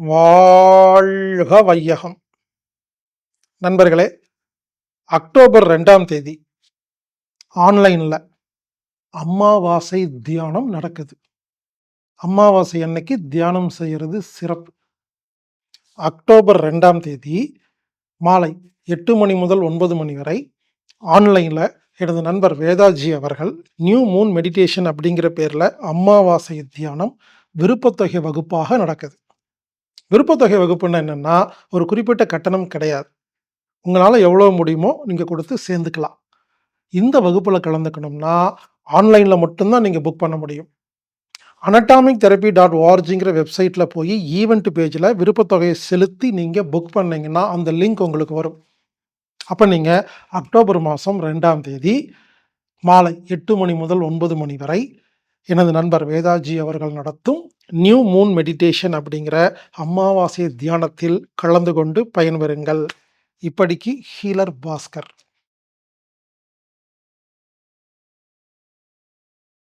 வாழ்க வையகம். நண்பர்களே அக்டோபர் ரெண்டாம் தேதி ஆன்லைனில் அமாவாசை தியானம் நடக்குது. அமாவாசை அன்னைக்கு தியானம் செய்கிறது சிறப்பு. அக்டோபர் ரெண்டாம் தேதி மாலை எட்டு மணி முதல் ஒன்பது மணி வரை ஆன்லைனில் எனது நண்பர் வேதாஜி அவர்கள் நியூ மூன் மெடிடேஷன் அப்படிங்கிற பேரில் அமாவாசை தியானம் விருப்பத்தொகை வகுப்பாக நடக்குது. விருப்பத்தொகை வகுப்புன்னா என்னென்னா ஒரு குறிப்பிட்ட கட்டணம் கிடையாது. உங்களால் எவ்வளோ முடியுமோ நீங்கள் கொடுத்து சேர்ந்துக்கலாம். இந்த வகுப்பில் கலந்துக்கணும்னா ஆன்லைனில் மட்டும்தான் நீங்கள் புக் பண்ண முடியும். அனட்டாமிக் தெரப்பி டாட் ஓஆர்ஜிங்கிற வெப்சைட்டில் போய் ஈவெண்ட் பேஜில் விருப்பத்தொகையை செலுத்தி நீங்கள் புக் பண்ணிங்கன்னா அந்த லிங்க் உங்களுக்கு வரும். அப்போ நீங்கள் அக்டோபர் மாதம் ரெண்டாம் தேதி மாலை எட்டு மணி முதல் ஒன்பது மணி வரை எனது நண்பர் வேதாஜி அவர்கள் நடத்தும் நியூ மூன் மெடிடேஷன் அப்படிங்கிற அமாவாசை தியானத்தில் கலந்து கொண்டு பயன்பெறுங்கள் இப்படிக்கு ஹீலர் பாஸ்கர்.